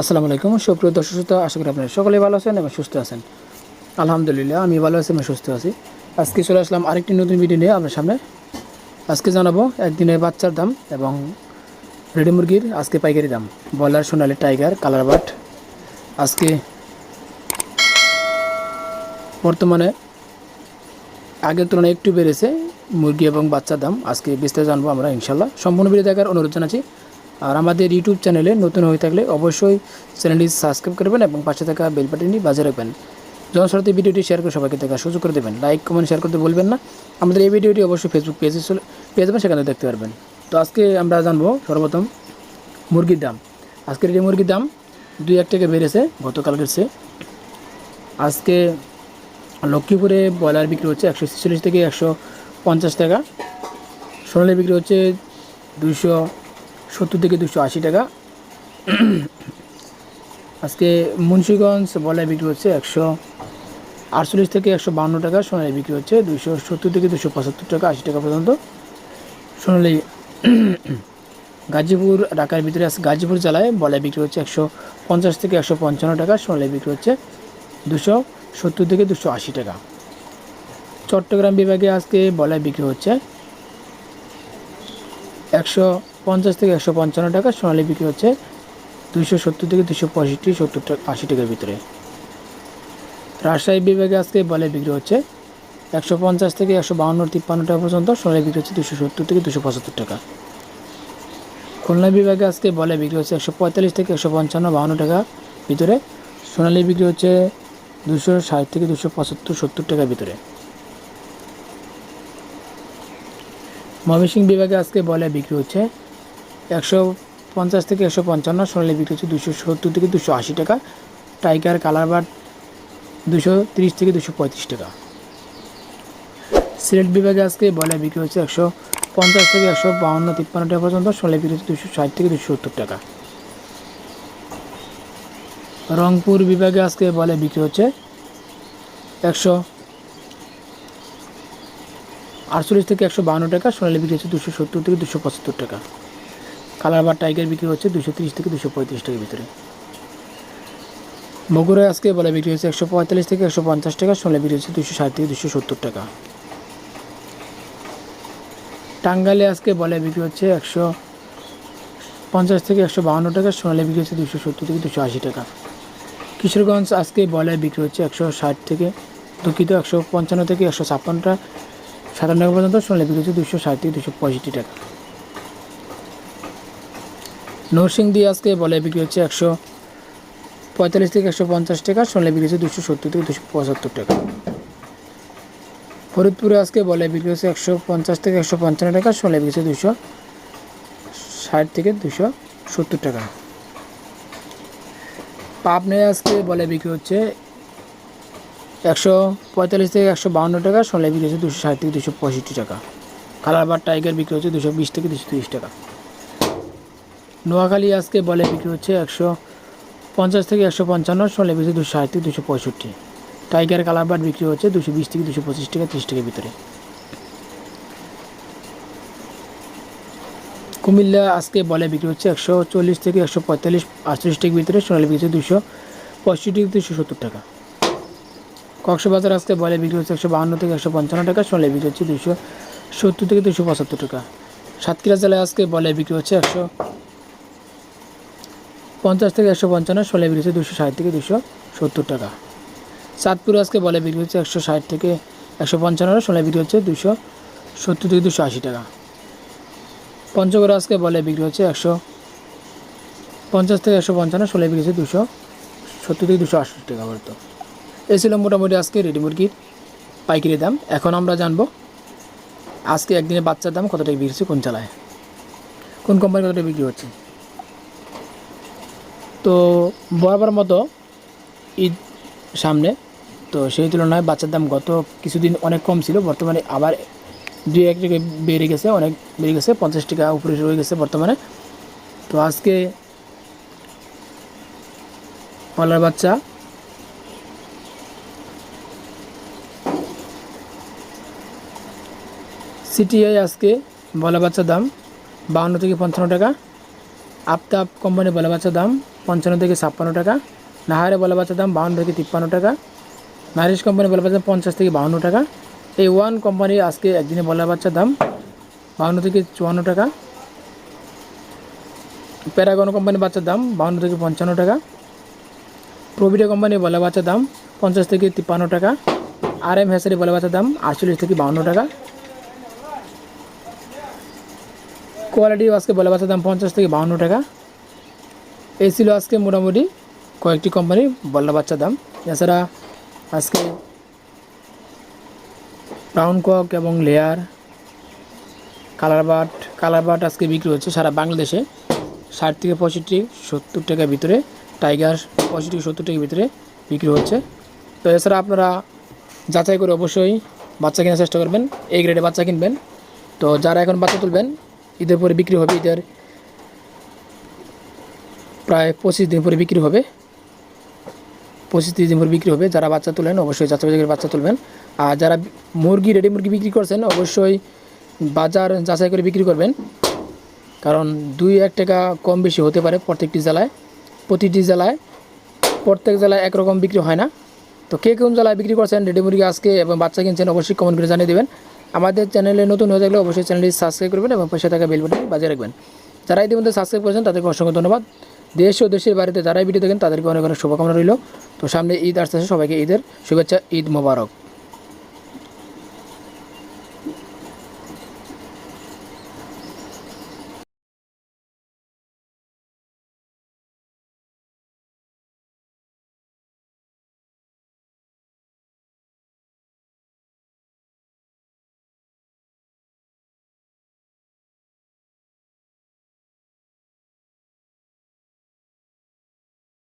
আসসালামু আলাইকুম। সুপ্রিয় দর্শক শ্রোতা, আশা করি আপনারা সকলেই ভালো আছেন এবং সুস্থ আছেন। আলহামদুলিল্লাহ, আমি ভালো আছি এবং সুস্থ আছি। আজকে চলে আসলাম আরেকটি নতুন ভিডিও নিয়ে আপনার সামনে। আজকে জানাব একদিনের বাচ্চার দাম এবং রেডি মুরগির আজকে পাইকারি দাম। ব্রয়লার সোনালি টাইগার, কালার বাট। আজকে বর্তমানে আগের তুলনায় একটু বেড়েছে মুরগি এবং বাচ্চার দাম। আজকে বিস্তারিত জানব আমরা ইনশাল্লাহ সম্পূর্ণ ভিডিও দেখার অনুরোধ জানাচ্ছি। আর আমাদের ইউটিউব চ্যানেলে নতুন হয়ে থাকলে অবশ্যই চ্যানেলটি সাবস্ক্রাইব করবেন এবং পাশে থাকা বেল বাটনটি বাজিয়ে রাখবেন। জনস্বার্থে ভিডিওটি শেয়ার করে সবাইকে দেখার সুযোগ করে দেবেন। লাইক কমেন্ট শেয়ার করতে বলবেন না। আমাদের এই ভিডিওটি অবশ্যই ফেসবুক পেজে পেয়ে যাবেন সেখানে দেখতে পারবেন। তো আজকে আমরা জানব সর্বপ্রথম মুরগির দাম। আজকের এই মুরগির দাম দুই এক টাকা বেড়েছে গতকালকের চেয়ে। আজকে লক্ষ্মীপুরে ব্রয়লার বিক্রি হচ্ছে একশো ছেচল্লিশ থেকে একশো পঞ্চাশ টাকা। সোনালি বিক্রি হচ্ছে দুশো সত্তর থেকে দুশো আশি টাকা। আজকে মুন্সিগঞ্জ ব্রয়লার বিক্রি হচ্ছে একশো আটচল্লিশ থেকে একশো বান্ন টাকা, সোনালি বিক্রি হচ্ছে দুশো সত্তর থেকে দুশো পঁচাত্তর টাকা, আশি টাকা পর্যন্ত। সোনালি গাজীপুর, ঢাকার ভিতরে আছে গাজীপুর জেলায় বলে বিক্রি হচ্ছে একশো পঞ্চাশ থেকে একশো পঞ্চান্ন টাকা, সোনালি বিক্রি হচ্ছে দুশো সত্তর থেকে দুশো আশি টাকা। চট্টগ্রাম বিভাগে আজকে বলে বিক্রি হচ্ছে একশো পঞ্চাশ থেকে একশো পঞ্চান্ন টাকা সোনালি বিক্রি হচ্ছে দুশো সত্তর থেকে দুশো পঁয়ষট্টি, সত্তর আশি টাকার ভিতরে। রাজশাহী বিভাগে আজকে বলে বিক্রি হচ্ছে একশো পঞ্চাশ থেকে একশো বাউন্ন, তিপ্পান্ন টাকা পর্যন্ত, সোনালি বিক্রি হচ্ছে দুশো সত্তর থেকে দুশো পঁচাত্তর টাকা। খুলনা বিভাগে আজকে বলে বিক্রি হচ্ছে একশো পঁয়তাল্লিশ থেকে একশো পঞ্চান্ন, বাউন্ন টাকা ভিতরে। সোনালি বিক্রি হচ্ছে দুশো ষাট থেকে দুশো পঁচাত্তর, সত্তর টাকার ভিতরে। ময়মনসিংহ বিভাগে আজকে বলে বিক্রি হচ্ছে একশো পঞ্চাশ থেকে একশো পঞ্চান্ন, সোনালি বিক্রি হচ্ছে দুশো সত্তর থেকে দুশো আশি টাকা। টাইগার কালার বাট দুশো তিরিশ থেকে দুশো পঁয়ত্রিশ টাকা। সিলেট বিভাগে আজকে বলে বিক্রি হচ্ছে একশো পঞ্চাশ থেকে একশো বাউন্ন, তিপ্পান্ন টাকা পর্যন্ত, সোনালি বিক্রি হচ্ছে দুশো ষাট থেকে দুশো সত্তর টাকা। রংপুর বিভাগে আজকে বলে বিক্রি হচ্ছে একশো আটচল্লিশ থেকে একশো বাউন্ন টাকা, সোনালি বিক্রি হচ্ছে দুশো সত্তর থেকে দুশো পঁচাত্তর টাকা। কালার বা টাইগার বিক্রি হচ্ছে দুশো তিরিশ থেকে দুশো পঁয়ত্রিশ টাকার ভিতরে। বগুড়ায় আজকে বলে বিক্রি হচ্ছে একশো পঁয়তাল্লিশ থেকে একশো পঞ্চাশ টাকা সোনালি বিক্রি হচ্ছে দুশো ষাট থেকে দুশো সত্তর টাকা। টাঙ্গাইলে আজকে বলে বিক্রি হচ্ছে একশো পঞ্চাশ থেকে একশো বাউন্ন টাকা সোনালে বিক্রি হচ্ছে দুশো সত্তর থেকে দুশো আশি টাকা। কিশোরগঞ্জ আজকে বলে বিক্রি হচ্ছে একশো ষাট থেকে দুঃখিত, একশো পঞ্চান্ন থেকে একশো ছাপ্পান্নটা সাতান্ন টাকা পর্যন্ত সোনালি বিক্রি হচ্ছে দুশো ষাট থেকে দুশো পঁয়ষট্টি টাকা। নরসিংদী আজকে বলে বিক্রি হচ্ছে একশো পঁয়তাল্লিশ থেকে একশো পঞ্চাশ টাকা, সোনালি বিক্রি হচ্ছে দুশো সত্তর থেকে দুশো পঁচাত্তর টাকা। ফরিদপুরে আজকে বলে বিক্রি হচ্ছে একশো পঞ্চাশ থেকে একশো পঞ্চান্ন টাকা, সোনালি বিক্রি হচ্ছে দুশো ষাট থেকে দুশো সত্তর টাকা। পাবনায় আজকে বলে বিক্রি হচ্ছে একশো পঁয়তাল্লিশ থেকে একশো বাউন্ন টাকা, সোনালি বিক্রি হচ্ছে দুশো ষাট থেকে দুশো পঁয়ষট্টি টাকা। কালার বার টাইগার বিক্রি হচ্ছে দুশো বিশ থেকে দুশো তিরিশ টাকা। নোয়াখালী আজকে বলে বিক্রি হচ্ছে একশো পঞ্চাশ থেকে একশো পঞ্চান্ন সোনালি বিক্রি দুশো ষাট থেকে দুশো পঁয়ষট্টি। টাইগার কালার বার বিক্রি হচ্ছে দুশো বিশ থেকে দুশো পঁচিশ টাকা, তিরিশ টাকার ভিতরে। কুমিল্লা আজকে বলে বিক্রি হচ্ছে একশো চল্লিশ থেকে একশো পঁয়তাল্লিশ, আটচল্লিশ টাকার ভিতরে সোনালি বিক্রি হচ্ছে দুশো পঁয়ষট্টি থেকে দুশো সত্তর টাকা। কক্সবাজার আজকে বলে বিক্রি হচ্ছে একশো বাহান্ন থেকে একশো পঞ্চান্ন টাকা সোনালি বিক্রি হচ্ছে দুশো সত্তর থেকে দুশো পঁচাত্তর টাকা। সাতক্ষীরা জেলায় আজকে বলে বিক্রি হচ্ছে একশো পঞ্চাশ থেকে একশো পঞ্চান্ন সোনালি বিক্রি হচ্ছে দুশো ষাট থেকে দুশো সত্তর টাকা। চাঁদপুর আজকে বলে বিক্রি হচ্ছে একশো ষাট থেকে একশো পঞ্চান্ন সোনালি বিক্রি হচ্ছে দুশো সত্তর থেকে দুশো আশি টাকা। পঞ্চগড় আজকে বলে বিক্রি হচ্ছে একশো পঞ্চাশ থেকে একশো পঞ্চান্ন সোনালি বিক্রি হচ্ছে দুশো সত্তর থেকে দুশো আশি টাকা পর্যন্ত এই ছিল মোটামুটি আজকে রেডি মুরগির পাইকারি দাম। এখন আমরা জানব আজকে একদিনে বাচ্চার দাম কত টাকা বিক্রি হচ্ছে, কোন চালায়, কোন কোম্পানি কত টাকা বিক্রি হচ্ছে তো বরাবর মতো ঈদ সামনে। তো সেই তুলনায় বাচ্চার দাম গত কিছুদিন অনেক কম ছিল, বর্তমানে আবার দুই এক টাকা বেড়ে গেছে, অনেক বেড়ে গেছে, পঞ্চাশ টাকা উপরে রয়ে গেছে বর্তমানে। তো আজকে পালার বাচ্চা সিটিআই আজকে বলা বাচ্চার দাম বাউন্ন থেকে পঞ্চান্ন টাকা। আফতাব কোম্পানি বলে বাচ্চার দাম পঞ্চান্ন থেকে ছাপ্পান্ন টাকা নাহারে বলে বাচ্চার দাম বাউন্ন থেকে তিপ্পান্ন টাকা নারিশ কোম্পানি বলে বাচ্চার দাম পঞ্চাশ থেকে বাউন্ন টাকা এই ওয়ান কোম্পানি আজকে একদিনে বলে বাচ্চার দাম বাউন্ন থেকে চুয়ান্ন টাকা প্যারাগন কোম্পানি বাচ্চার দাম বাউন্ন থেকে পঞ্চান্ন টাকা প্রভিডা কোম্পানি বলে বাচ্চার দাম পঞ্চাশ থেকে তিপ্পান্ন টাকা আর এম হেসারি বলে বাচ্চার দাম আটচল্লিশ থেকে বাউন্ন টাকা কোয়ালিটি আজকে বলে বাচ্চার দাম পঞ্চাশ থেকে বাউন্ন টাকা। এই ছিল আজকে মোটামুটি কয়েকটি কোম্পানি বল্লা বাচ্চার দাম। এছাড়া আজকে ব্রাউন কক এবং লেয়ার কালার বাট কালার বাট আজকে বিক্রি হচ্ছে সারা বাংলাদেশে। ষাট থেকে পঁয়ষট্টি, সত্তর টাকার ভিতরে টাইগার পঁয়ষট্টি, সত্তর টাকার ভিতরে বিক্রি হচ্ছে। তো এছাড়া আপনারা যাচাই করে অবশ্যই বাচ্চা কেনার চেষ্টা করবেন এই গ্রেডে বাচ্চা কিনবেন। তো যারা এখন বাচ্চা তুলবেন ঈদের পরে বিক্রি হবে, ঈদের প্রায় পঁচিশ দিন পরে বিক্রি হবে। পঁচিশ তিরিশ দিন পরে বিক্রি হবে। যারা বাচ্চা তোলেন, অবশ্যই বাছাই করে বাচ্চা তুলবেন। আর যারা মুরগি রেডি মুরগি বিক্রি করছেন, অবশ্যই বাজার যাচাই করে বিক্রি করবেন। কারণ দুই এক টাকা কম বেশি হতে পারে প্রত্যেকটি জেলায়। প্রতিটি জেলায়, প্রত্যেক জেলায় একরকম বিক্রি হয় না। তো কে কোন জেলায় বিক্রি করছেন রেডি মুরগি আজকে এবং বাচ্চা কিনছেন, অবশ্যই কমেন্ট করে জানিয়ে দেবেন। আমাদের চ্যানেলে নতুন হয়ে থাকলে অবশ্যই চ্যানেলটি সাবস্ক্রাইব করবেন এবং পাশে থাকা বেল বাটন বাজিয়ে রাখবেন। যারা ইতিমধ্যে সাবস্ক্রাইব করেছেন, তাদেরকে অসংখ্য ধন্যবাদ। দেশ ও দেশের বাড়িতে যারাই ভিডিও দেখেন, তাদেরকে অনেক অনেক শুভকামনা রইল। তো সামনে ঈদ আসতে সবাইকে ঈদের শুভেচ্ছা, ঈদ মোবারক।